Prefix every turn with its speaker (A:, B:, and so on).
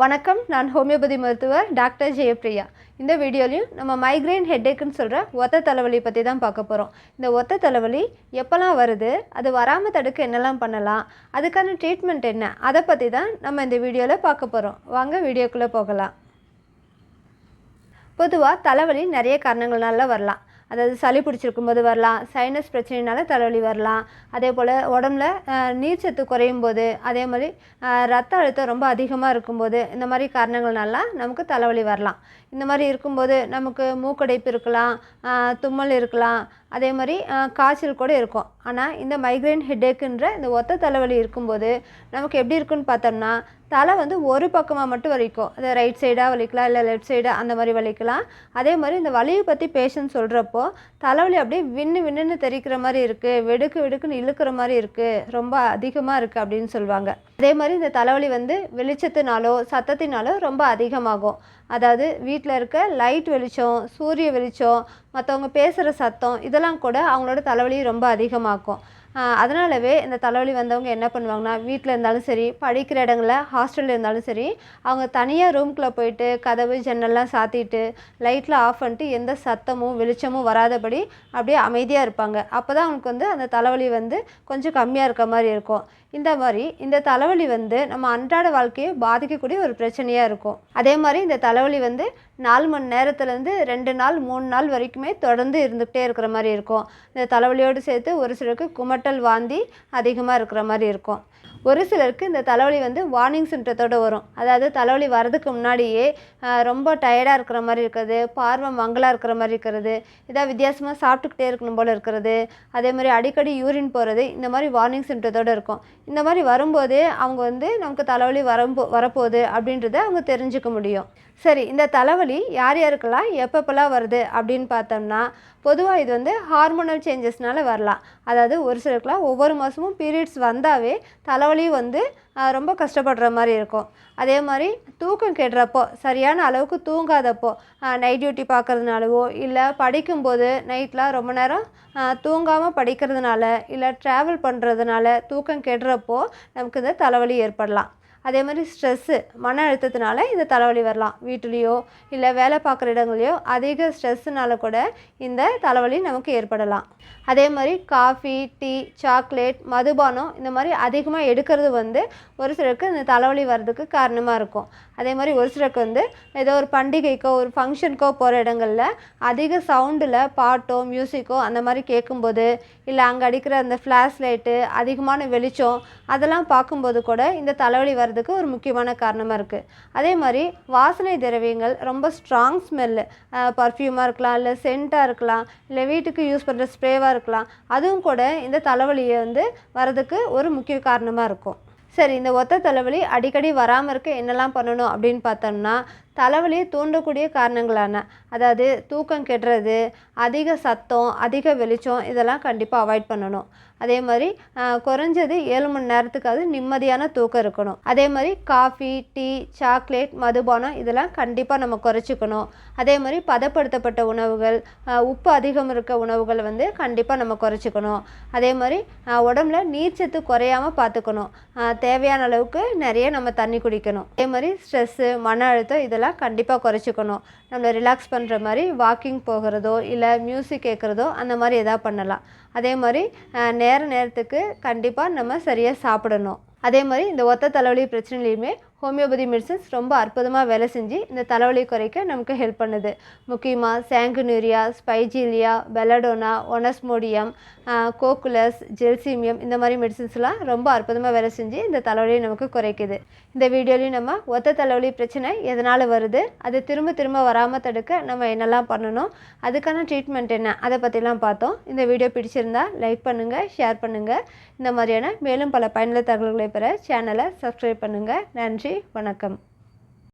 A: வணக்கம் நான் ஹோமியோபதி மருத்துவர் டாக்டர் ஜெயப்ரியா இந்த வீடியோலையும் நம்ம மைக்ரைன் ஹெட்டேக்குன்னு சொல்கிற ஒத்த தலைவலி பற்றி தான் பார்க்க போகிறோம் இந்த ஒத்த தலைவலி எப்போல்லாம் வருது அது வராமல் தடுக்க என்னெல்லாம் பண்ணலாம் அதுக்கான ட்ரீட்மெண்ட் என்ன அதை பற்றி தான் நம்ம இந்த வீடியோவில் பார்க்க போகிறோம் வாங்க வீடியோக்குள்ளே போகலாம். பொதுவாக தலைவலி நிறைய காரணங்கள்னால வரலாம். அதாவது சளி பிடிச்சிருக்கும் போது வரலாம் சைனஸ் பிரச்சனைனால தலைவலி வரலாம். அதே போல் உடம்புல நீர்ச்சத்து குறையும் போது அதே மாதிரி ரத்த அழுத்தம் ரொம்ப அதிகமாக இருக்கும்போது இந்த மாதிரி காரணங்கள்னாலாம் நமக்கு தலைவலி வரலாம். இந்த மாதிரி இருக்கும்போது நமக்கு மூக்கடைப்பு இருக்கலாம் தும்மல் இருக்கலாம் அதே மாதிரி காய்ச்சல் கூட இருக்கும். ஆனால் இந்த மைக்ரைன் ஹெட்டேக்குன்ற இந்த ஒத்த தலைவலி இருக்கும்போது நமக்கு எப்படி இருக்குன்னு பார்த்தோம்னா தலை வந்து ஒரு பக்கமாக மட்டும் வலிக்கும். அது ரைட் சைடாக வலிக்கலாம் இல்லை லெஃப்ட் சைடாக அந்த மாதிரி வலிக்கலாம். அதே மாதிரி இந்த வலியை பற்றி பேஷண்ட் சொல்கிறப்போ தலைவலி அப்படியே விண்ணு விண்ணுன்னு தெரிக்கிற மாதிரி இருக்குது வெடுக்கு வெடுக்குன்னு இழுக்கிற மாதிரி இருக்குது ரொம்ப அதிகமாக இருக்குது அப்படின்னு சொல்லுவாங்க. அதே மாதிரி இந்த தலைவலி வந்து வெளிச்சத்தினாலோ சத்தத்தினாலோ ரொம்ப அதிகமாகும். அதாவது வீட்டில் இருக்க லைட் வெளிச்சம் சூரிய வெளிச்சம் மற்றவங்க பேசுகிற சத்தம் இதெல்லாம் கூட அவங்களோட தலைவலி ரொம்ப அதிகமாக்கும். அதனாலவே இந்த தலைவலி வந்தவங்க என்ன பண்ணுவாங்கன்னா வீட்டில் இருந்தாலும் சரி படிக்கிற இடங்களில் ஹாஸ்டலில் இருந்தாலும் சரி அவங்க தனியாக ரூம்குள்ளே போயிட்டு கதவு ஜன்னல்லாம் சாத்திட்டு லைட்டில் ஆஃப் பண்ணிட்டு எந்த சத்தமும் வெளிச்சமும் வராதபடி அப்படியே அமைதியாக இருப்பாங்க. அப்போ தான் அவங்களுக்கு வந்து அந்த தலைவலி வந்து கொஞ்சம் கம்மியாக இருக்க மாதிரி இருக்கும். இந்த மாதிரி இந்த தலைவலி வந்து நம்ம அன்றாட வாழ்க்கையை பாதிக்கக்கூடிய ஒரு பிரச்சனையாக இருக்கும். அதே மாதிரி இந்த தலைவலி வந்து நாலு மணி நேரத்துலேருந்து ரெண்டு நாள் மூணு நாள் வரைக்குமே தொடர்ந்து இருந்துக்கிட்டே இருக்கிற மாதிரி இருக்கும். இந்த தலைவலியோடு சேர்த்து ஒரு சிலருக்கு குமட்டல் வாந்தி அதிகமாக இருக்கிற மாதிரி இருக்கும். ஒரு சிலருக்கு இந்த தலைவலி வந்து வார்னிங் சிம்டத்தோடு வரும். அதாவது தலைவலி வர்றதுக்கு முன்னாடியே ரொம்ப டயர்டாக இருக்கிற மாதிரி இருக்கிறது பார்வை மங்களாக இருக்கிற மாதிரி இருக்கிறது இதாக வித்தியாசமாக சாப்பிட்டுக்கிட்டே இருக்கணும் போல் இருக்கிறது அதே மாதிரி அடிக்கடி யூரின் போகிறது இந்த மாதிரி வார்னிங் சிம்டத்தோடு இருக்கும். இந்த மாதிரி வரும்போதே அவங்க வந்து நமக்கு தலைவலி வரம்போ வரப்போகுது அப்படின்றத அவங்க தெரிஞ்சுக்க முடியும். சரி இந்த தலைவலி யார் யாருக்கெல்லாம் எப்பப்பெல்லாம் வருது அப்படின்னு பார்த்தோம்னா பொதுவாக இது வந்து ஹார்மோனல் சேஞ்சஸ்னால வரலாம். அதாவது ஒரு சிலருக்குலாம் ஒவ்வொரு மாதமும் பீரியட்ஸ் வந்தாவே தலைவலி வந்து ரொம்ப கஷ்டப்படுற மாதிரி இருக்கும். அதே மாதிரி தூக்கம் கெடுறப்போ சரியான அளவுக்கு தூங்காதப்போ நைட் டியூட்டி பார்க்குறதுனாலவோ இல்லை படிக்கும்போது நைட்லாம் ரொம்ப நேரம் தூங்காமல் படிக்கிறதுனால இல்லை ட்ராவல் பண்ணுறதுனால தூக்கம் கெடுறப்போ நமக்கு இந்த தலைவலி ஏற்படலாம். அதே மாதிரி ஸ்ட்ரெஸ்ஸு மன அழுத்தத்தினால இந்த தலைவலி வரலாம். வீட்டிலையோ இல்லை வேலை பார்க்குற இடங்களையோ அதிக ஸ்ட்ரெஸ்ஸுனால கூட இந்த தலைவலி நமக்கு ஏற்படலாம். அதே மாதிரி காஃபி டீ சாக்லேட் மதுபானம் இந்த மாதிரி அதிகமாக எடுக்கிறது வந்து ஒரு சிலருக்கு இந்த தலைவலி வர்றதுக்கு காரணமாக இருக்கும். அதே மாதிரி ஒரு சிலருக்கு வந்து ஏதோ ஒரு பண்டிகைக்கோ ஒரு ஃபங்க்ஷனுக்கோ போகிற இடங்களில் அதிக சவுண்டில் பாட்டோ மியூசிக்கோ அந்த மாதிரி கேட்கும்போது இல்லை அங்கே அடிக்கிற அந்த ஃப்ளாஷ் லைட்டு அதிகமான வெளிச்சம் அதெல்லாம் பார்க்கும்போது கூட இந்த தலைவலி வர்றதுக்கு ஒரு முக்கியமான காரணமாக இருக்குது அதே மாதிரி வாசனை திரவியங்கள் ரொம்ப ஸ்ட்ராங் ஸ்மெல்லு பர்ஃப்யூமாக இருக்கலாம் இல்லை சென்ட்டாக இருக்கலாம் இல்லை வீட்டுக்கு யூஸ் பண்ணுற ஸ்ப்ரேவாக இருக்கலாம் அதுவும் கூட இந்த தலைவலியை வந்து வர்றதுக்கு ஒரு முக்கிய காரணமாக இருக்கும். சரி இந்த ஒத்த தலைவலி அடிக்கடி வராமல் இருக்க என்னெல்லாம் பண்ணணும் அப்படின்னு பார்த்தோம்னா தலைவலியை தூண்டக்கூடிய காரணங்களான அதாவது தூக்கம் கெடுறது அதிக சத்தம் அதிக வெளிச்சம் இதெல்லாம் கண்டிப்பாக அவாய்ட் பண்ணணும். அதே மாதிரி குறைஞ்சது ஏழு மணி நேரத்துக்காவது நிம்மதியான தூக்கம் இருக்கணும். அதே மாதிரி காஃபி டீ சாக்லேட் மதுபானம் இதெல்லாம் கண்டிப்பாக நம்ம குறைச்சிக்கணும். அதே மாதிரி பதப்படுத்தப்பட்ட உணவுகள் உப்பு அதிகம் இருக்க உணவுகள் வந்து கண்டிப்பாக நம்ம குறைச்சிக்கணும். அதே மாதிரி உடம்புல நீர்ச்சத்து குறையாமல் பார்த்துக்கணும் தேவையான அளவுக்கு நிறைய நம்ம தண்ணி குடிக்கணும். அதே மாதிரி ஸ்ட்ரெஸ்ஸு மன அழுத்தம் இதெல்லாம் கண்டிப்பாக குறைச்சிக்கணும். நம்மளை ரிலாக்ஸ் பண்ணுற மாதிரி வாக்கிங் போகிறதோ இல்லை மியூசிக் கேட்குறதோ அந்த மாதிரி எதாவது பண்ணலாம். அதே மாதிரி நேர நேரத்துக்கு கண்டிப்பாக நம்ம சரியாக சாப்பிடணும். அதே மாதிரி இந்த ஒத்த தலைவலி பிரச்சனையிலையுமே ஹோமியோபதி மெடிசன்ஸ் ரொம்ப அற்புதமாக வேலை செஞ்சு இந்த தலைவலி குறைக்க நமக்கு ஹெல்ப் பண்ணுது. முக்கியமாக சாங்குனூரியா ஸ்பைஜீலியா பெலடோனா ஒனஸ்மோடியம் கோகுலஸ் ஜெல்சீமியம் இந்த மாதிரி மெடிசன்ஸ்லாம் ரொம்ப அற்புதமாக வேலை செஞ்சு இந்த தலைவலியை நமக்கு குறைக்குது. இந்த வீடியோலையும் நம்ம ஒத்த தலைவலி பிரச்சனை எதனால் வருது அது திரும்ப திரும்ப வராமல் தடுக்க நம்ம என்னெல்லாம் பண்ணணும் அதுக்கான ட்ரீட்மெண்ட் என்ன அதை பற்றிலாம் பார்த்தோம். இந்த வீடியோ பிடிச்சிருந்தா லைக் பண்ணுங்கள் ஷேர் பண்ணுங்கள் இந்த மாதிரியான மேலும் பல பயனுள்ள தகவல்களை பெற சேனலை சப்ஸ்கிரைப் பண்ணுங்கள் நன்றி. நன்றி வணக்கம்.